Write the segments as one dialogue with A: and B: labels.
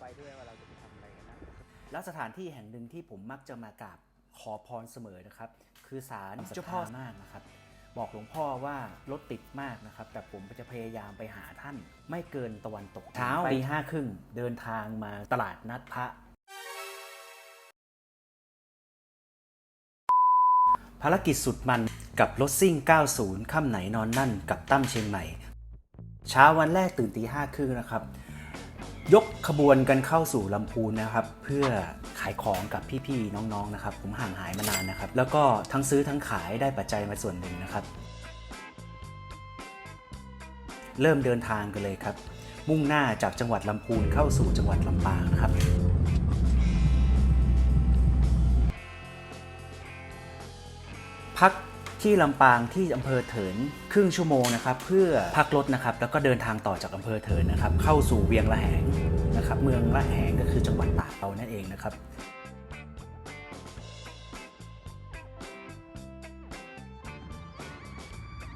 A: ไปด้วยว่าเราจะไปทำอะไรกันนะ
B: แล้วสถานที่แห่งหนึ่งที่ผมมักจะมากราบขอพรเสมอนะครับ คือศาลเจ้าพ่อมากนะครับ บอกหลวงพ่อว่ารถติดมากนะครับ แต่ผมจะพยายามไปหาท่าน ไม่เกินตะวันตกเช้าตีห้าครึ่งเดินทางมาตลาดนัดพระ ภารกิจสุดมันกับรถซิ่ง 90 ค่ำไหนนอนนั่นกับตั้มเชียงใหม่ เช้าวันแรกตื่นตีห้าครึ่งนะครับ ยกขบวนกันเข้าสู่ลำพูนนะครับ เพื่อขายของกับพี่ๆน้องๆนะครับ ผมห่างหายมานานนะครับ แล้วก็ทั้งซื้อทั้งขายได้ปัจจัยมาส่วนหนึ่งนะครับ เริ่มเดินทางกันเลยครับ มุ่งหน้าจากจังหวัดลำพูนเข้าสู่จังหวัดลำปางนะครับพัก ที่ลำปางที่อำเภอเถินครึ่งชั่วโมงนะครับเพื่อพักรถนะครับแล้วก็เดินทางต่อจากอำเภอเถินนะครับเข้าสู่เวียงละแหงนะครับเมืองละแหงก็คือจังหวัดตากเรานั่นเองนะครับ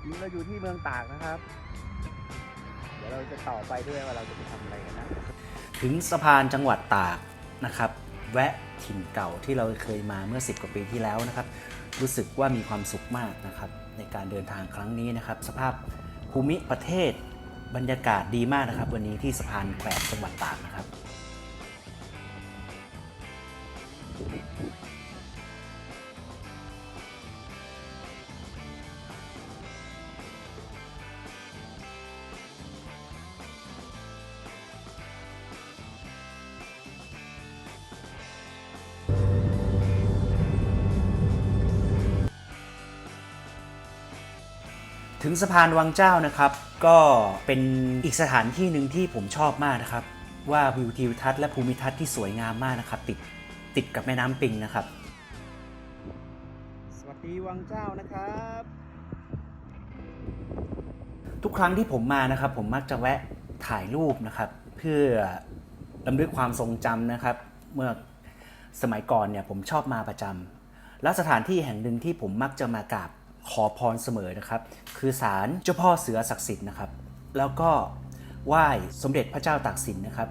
A: นี่เราอยู่ที่เมืองตากนะครับ เดี๋ยวเราจะต่อไปด้วยว่าเราจะไปทำอะไรกันนะ
B: ถึงสะพานจังหวัดตากนะครับ แวะถิ่นเก่าที่เราเคยมาเมื่อ 10 กว่าปีที่แล้วนะครับ รู้สึกว่ามีความสุขมากนะครับในการเดินทางครั้งนี้นะครับ สภาพภูมิประเทศบรรยากาศดีมากนะครับ วันนี้ที่สะพานแขวนจังหวัดตากนะครับ ถึงสะพานวังเจ้านะครับ ก็เป็นอีกสถานที่หนึ่งที่ผมชอบมากนะครับ ว่าวิวทิวทัศน์และภูมิทัศน์ที่สวยงามมากนะครับ ติดติดกับแม่น้ำปิงนะครับ
A: สวัสดีวังเจ้านะครับ
B: ทุกครั้งที่ผมมานะครับ ผมมักจะแวะถ่ายรูปนะครับ เพื่อลำลึกความทรงจำนะครับ เมื่อสมัยก่อนเนี่ยผมชอบมาประจำและสถานที่แห่งหนึ่งที่ผมมักจะมากราบ ขอพรเสมอนะครับ คือศาลเจ้าพ่อเสือศักดิ์สิทธิ์นะครับ แล้วก็ไหว้สมเด็จพระเจ้าตากสินนะครับ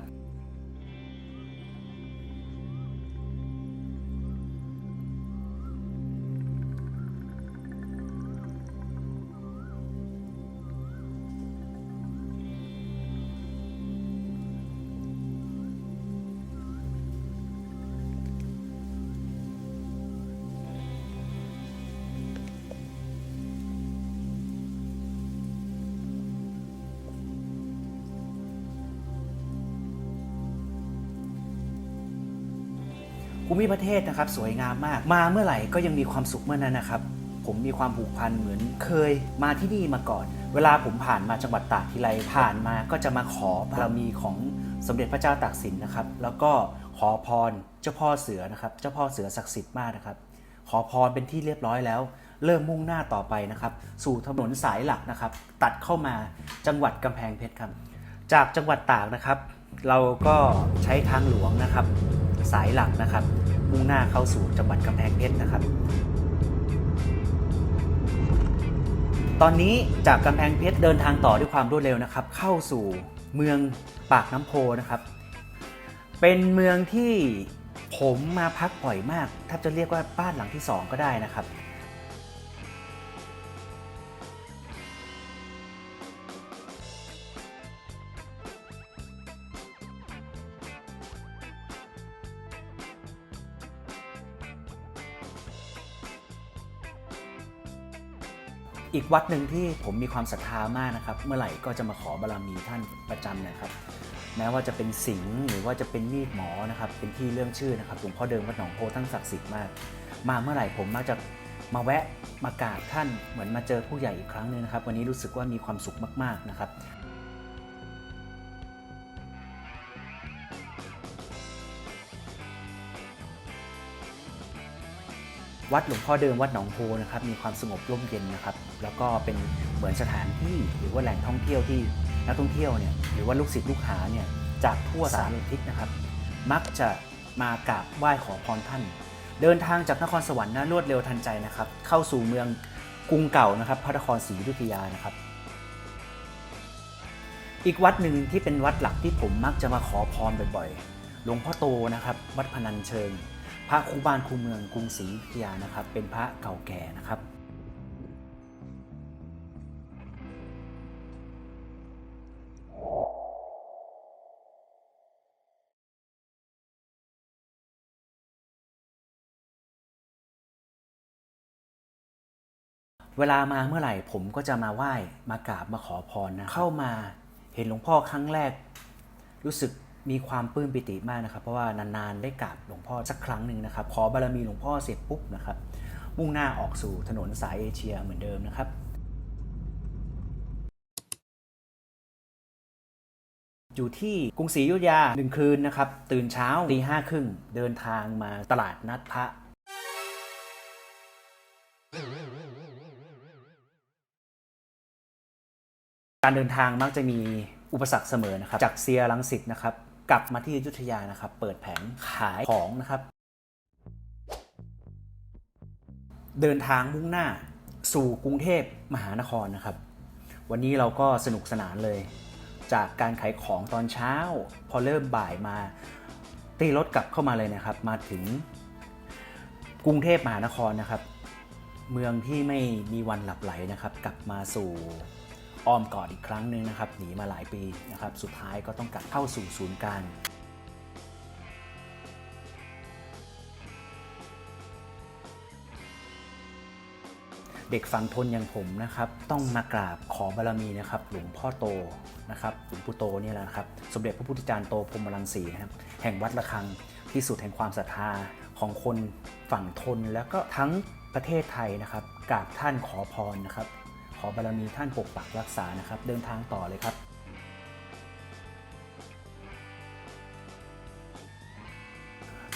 B: ภูมิประเทศนะครับสวยงามมาก มาเมื่อไหร่ก็ยังมีความสุขเมื่อนั้นนะครับ ผมมีความผูกพันเหมือนเคยมาที่นี่มาก่อน เวลาผมผ่านมาจังหวัดตากทีไรผ่านมาก็จะมาขอบารมีของสมเด็จพระเจ้าตากสินนะครับ แล้วก็ขอพรเจ้าพ่อเสือนะครับ เจ้าพ่อเสือศักดิ์สิทธิ์มากนะครับ ขอพรเป็นที่เรียบร้อยแล้ว เริ่มมุ่งหน้าต่อไปนะครับ สู่ถนนสายหลักนะครับ ตัดเข้ามาจังหวัดกำแพงเพชรครับ จากจังหวัดตากนะครับ เราก็ใช้ทางหลวงนะครับ สายหลักนะครับ มุ่งหน้าเข้าสู่จังหวัดกำแพงเพชรนะครับ ตอนนี้จากกำแพงเพชรเดินทางต่อด้วยความรวดเร็วนะครับ เข้าสู่เมืองปากน้ำโพนะครับ เป็นเมืองที่ผมมาพักบ่อยมากแทบจะเรียกว่าบ้านหลังที่สองก็ได้นะครับ อีกวัดหนึ่งที่ผมมีความศรัทธามากนะครับ เมื่อไหร่ก็จะมาขอบารมีท่านประจำนะครับ แม้ว่าจะเป็นสิงห์หรือว่าจะเป็นมีดหมอนะครับ เป็นที่เรื่องชื่อนะครับหลวงพ่อเดิมวัดหนองโพท่านศักดิ์สิทธิ์มาก มาเมื่อไหร่ผมมักจะมาแวะมากราบท่านเหมือนมาเจอผู้ใหญ่อีกครั้งหนึงนะครับ วันนี้รู้สึกว่ามีความสุขมากๆนะครับ วัดหลวงพ่อเดิมวัดหนองโพนะครับมีความสงบร่มเย็นนะครับ แล้วก็เป็นเหมือนสถานที่หรือว่าแหล่งท่องเที่ยวที่นักท่องเที่ยวเนี่ยหรือว่าลูกศิษย์ลูกหาเนี่ยจากทั่วสารทิศนะครับ มักจะมากราบไหว้ขอพรท่าน เดินทางจากนครสวรรค์นะรวดเร็วทันใจนะครับ เข้าสู่เมืองกรุงเก่านะครับ พระนครศรีอยุธยานะครับ อีกวัดหนึ่งที่เป็นวัดหลักที่ผมมักจะมาขอพรบ่อยๆ หลวงพ่อโตนะครับ วัดพนัญเชิง ระคูบ้านคูเมืองกรุงศรีอยุธยานะครับ เป็นพระเก่าแก่นะครับเวลามาเมื่อไหร่ผมก็จะมาไหว้มากราบมาขอพรนะเข้ามาเห็นหลวงพ่อครั้งแรก รู้สึก มีความปลื้มปิติมากนะครับ เพราะว่านานๆได้กราบหลวงพ่อสักครั้งหนึ่งนะครับ ขอบารมีหลวงพ่อเสร็จปุ๊บนะครับ มุ่งหน้าออกสู่ถนนสายเอเชียเหมือนเดิมนะครับ อยู่ที่กรุงศรีอยุธยาหนึ่งคืนนะครับ ตื่นเช้าตีห้าครึ่งเดินทางมาตลาดนัดพระการเดินทางมักจะมีอุปสรรคเสมอนะครับ จากเซียรังสิตนะครับ กลับมาที่อยุธยานะครับ เปิดแผงขายของนะครับ เดินทางมุ่งหน้าสู่กรุงเทพมหานครนะครับ วันนี้เราก็สนุกสนานเลย จากการขายของตอนเช้า พอเริ่มบ่ายมาตีรถกลับเข้ามาเลยนะครับ มาถึงกรุงเทพมหานครนะครับ เมืองที่ไม่มีวันหลับไหลนะครับ กลับมาสู่ ออมกอดอีกครั้งหนึ่งนะครับ หนีมาหลายปีนะครับ สุดท้ายก็ต้องกลับเข้าสู่ศูนย์กลางเด็กฝั่งทนอย่างผมนะครับ ต้องมากราบขอบารมีนะครับ หลวงพ่อโตนะครับหลวงปู่โตนี่แหละครับ สมเด็จพระพุทธจารย์โตพรมรังสีนะครับ แห่งวัดระฆังที่สุดแห่งความศรัทธาของคนฝั่งทนแล้วก็ทั้งประเทศไทยนะครับกราบท่านขอพรนะครับ ขอบารมีท่านปกปักรักษานะครับ เดินทางต่อเลยครับ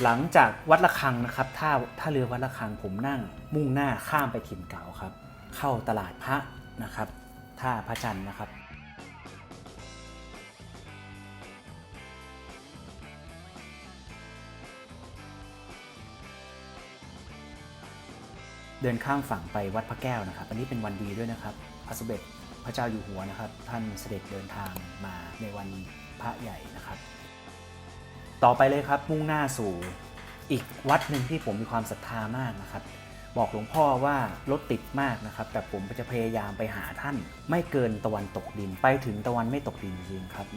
B: หลังจากวัดระฆังนะครับท่าท่าเรือวัดระฆังผมนั่ง มุ่งหน้าข้ามไปถิ่นเก่าครับ เข้าตลาดพระนะครับ ท่าพระจันทร์นะครับ เดินข้ามฝั่งไปวัดพระแก้วนะครับ อันนี้เป็นวันดีด้วยนะครับพระสมเด็จพระเจ้าอยู่หัวนะครับ ท่านเสด็จเดินทางมาในวันพระใหญ่นะครับ ต่อไปเลยครับมุ่งหน้าสู่อีกวัดหนึ่งที่ผมมีความศรัทธามากนะครับ บอกหลวงพ่อว่ารถติดมากนะครับ แต่ผมจะพยายามไปหาท่าน ไม่เกินตะวันตกดินไปถึงตะวันไม่ตกดินจริงครับ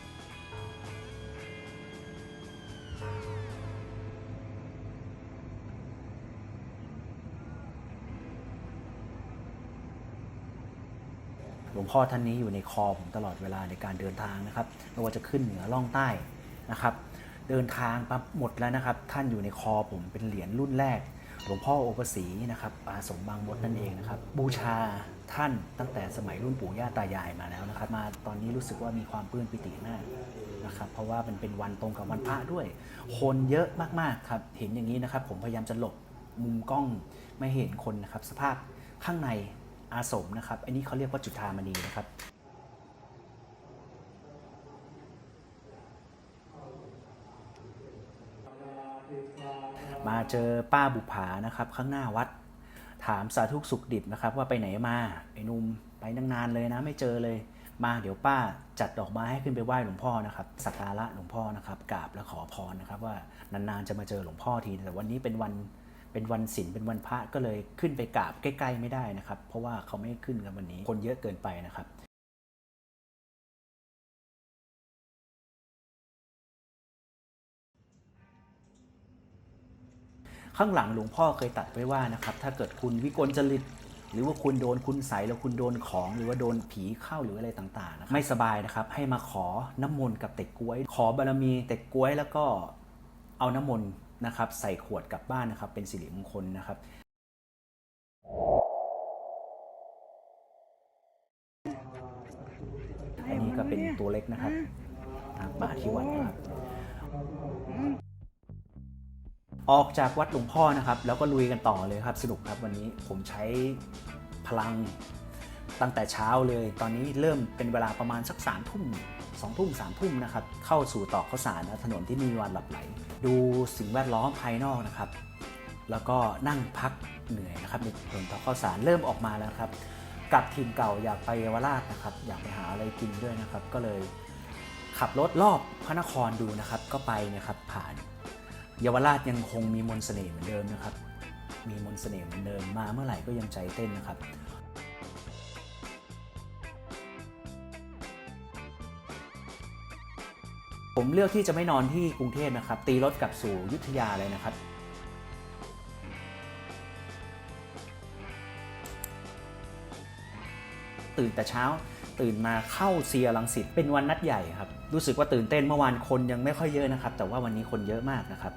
B: ลวงพ่อท่านนี้อยู่ในคอผมตลอดเวลาในการเดินทางนะครับไม่ว่าจะขึ้นเหนือล่องใต้นะครับ เดินทางปั๊บหมดแล้วนะครับ ท่านอยู่ในคอผมเป็นเหรียญรุ่นแรก หลวงพ่อโอปสีนะครับอาสมบางมดนั่นเองนะครับ บูชาท่านตั้งแต่สมัยรุ่นปู่ย่าตายายมาแล้วนะครับ มาตอนนี้รู้สึกว่ามีความปลื้มปิติมากนะครับ เพราะว่ามันเป็นวันตรงกับวันพระด้วย คนเยอะมากๆครับ เห็นอย่างนี้นะครับ ผมพยายามจะหลบมุมกล้องไม่เห็นคนนะครับ สภาพข้างใน อาสมนะครับอันนี้เขาเรียกว่าจุฑามณีนะครับมาเจอป้าบุภานะครับข้างหน้าวัด ถามสาธุสุขดิบนะครับ ว่าไปไหนมาไอ้นุ่มไปตั้งนานเลยนะไม่เจอเลย มาเดี๋ยวป้าจัดดอกไม้ให้ขึ้นไปไหว้หลวงพ่อนะครับสักการะหลวงพ่อนะครับกราบและขอพรนะครับว่านานๆจะมาเจอหลวงพ่อทีแต่วันนี้เป็นวัน เป็นวันศีลเป็นวันพระก็เลยขึ้นไปกราบใกล้ ๆ ไม่ได้นะครับ เพราะว่าเขาไม่ขึ้นกันวันนี้ คนเยอะเกินไปนะครับข้างหลังหลวงพ่อเคยตัดไว้ว่านะครับถ้าเกิดคุณวิกลจริต หรือว่าคุณโดนคุณใสแล้วคุณโดนของหรือว่าโดนผีเข้าหรืออะไรต่างๆนะไม่สบายนะครับ ให้มาขอน้ำมนต์กับเต็กกล้วย ขอบารมีเต็กกล้วยแล้วก็เอาน้ำมนต์ นะครับใส่ขวดกลับบ้านนะครับ เป็นสิริมงคลนะครับอันนี้ก็เป็นตัวเล็กนะครับมาที่วัดนะครับออกจากวัดหลวงพ่อนะครับ แล้วก็ลุยกันต่อเลยครับ สนุกครับวันนี้ผมใช้พลัง ตั้งแต่เช้าเลย ตอนนี้เริ่มเป็นเวลาประมาณสักสามทุ่มสองทุ่มสามทุ่มนะครับ เข้าสู่ตอกข้าวสารนะถนนที่มีวันหลับไหล ดูสิ่งแวดล้อมภายนอกนะครับ แล้วก็นั่งพักเหนื่อยนะครับในถนนตอกข้าวสารเริ่มออกมาแล้วครับกลับถิ่นเก่าอยากไปเยาวราชนะครับ อยากไปหาอะไรกินด้วยนะครับ ก็เลยขับรถรอบพระนครดูนะครับ ก็ไปนะครับผ่านเยาวราชยังคงมีมนต์เสน่ห์เหมือนเดิมนะครับ มีมนต์เสน่ห์เหมือนเดิมมาเมื่อไหร่ก็ยังใจเต้นนะครับ ผมเลือกที่จะไม่นอนที่กรุงเทพนะครับ ตีรถกลับสู่ยุทธยาเลยนะครับ ตื่นแต่เช้า ตื่นมาเข้าเซียรังสิตเป็นวันนัดใหญ่ครับ รู้สึกว่าตื่นเต้นเมื่อวานคนยังไม่ค่อยเยอะนะครับ แต่ว่าวันนี้คนเยอะมากนะครับ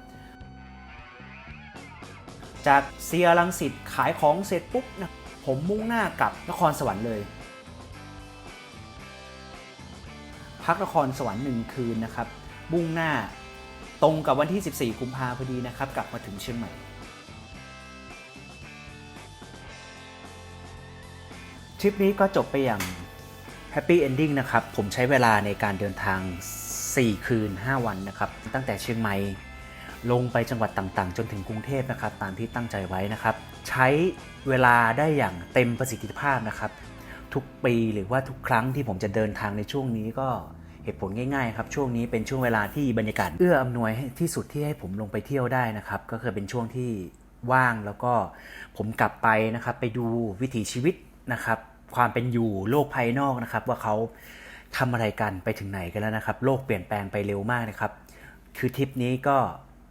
B: จากเซียรังสิตขายของเสร็จปุ๊บนะผมมุ่งหน้ากลับนครสวรรค์เลย พักนครสวรรค์หนึ่งคืนนะครับมุ่งหน้าตรงกับวันที่ 14 กุมภาพอดีนะครับ กลับมาถึงเชียงใหม่ ทริปนี้ก็จบไปอย่างแฮปปี้เอนดิ้งนะครับ ผมใช้เวลาในการเดินทาง 4 คืน 5 วันนะครับ ตั้งแต่เชียงใหม่ลงไปจังหวัดต่างๆ จนถึงกรุงเทพนะครับ ตามที่ตั้งใจไว้นะครับ ใช้เวลาได้อย่างเต็มประสิทธิภาพนะครับ ทุกปีหรือว่าทุกครั้งที่ผมจะเดินทางในช่วงนี้ก็เหตุผลง่ายๆครับช่วงนี้เป็นช่วงเวลาที่บรรยากาศเอื้ออำนวยที่สุดที่ให้ผมลงไปเที่ยวได้นะครับ ก็คือเป็นช่วงที่ว่างแล้วก็ผมกลับไปนะครับ ไปดูวิถีชีวิตนะครับ ความเป็นอยู่โลกภายนอกนะครับ ว่าเขาทำอะไรกันไปถึงไหนกันแล้วนะครับ โลกเปลี่ยนแปลงไปเร็วมากนะครับ คือทริปนี้ก็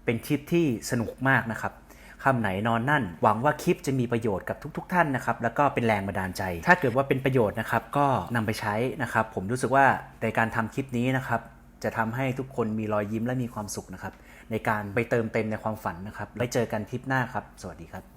B: เป็นทริปที่สนุกมากนะครับ คำไหนนอนนั่น หวังว่าคลิปจะมีประโยชน์กับทุก ๆ ท่านนะครับ แล้วก็เป็นแรงบันดาลใจ ถ้าเกิดว่าเป็นประโยชน์นะครับก็นำไปใช้นะครับ ผมรู้สึกว่าในการทำคลิปนี้นะครับจะทำให้ทุกคนมีรอยยิ้มและมีความสุขนะครับ ในการไปเติมเต็มในความฝันนะครับไว้เจอกันคลิปหน้าครับ สวัสดีครับ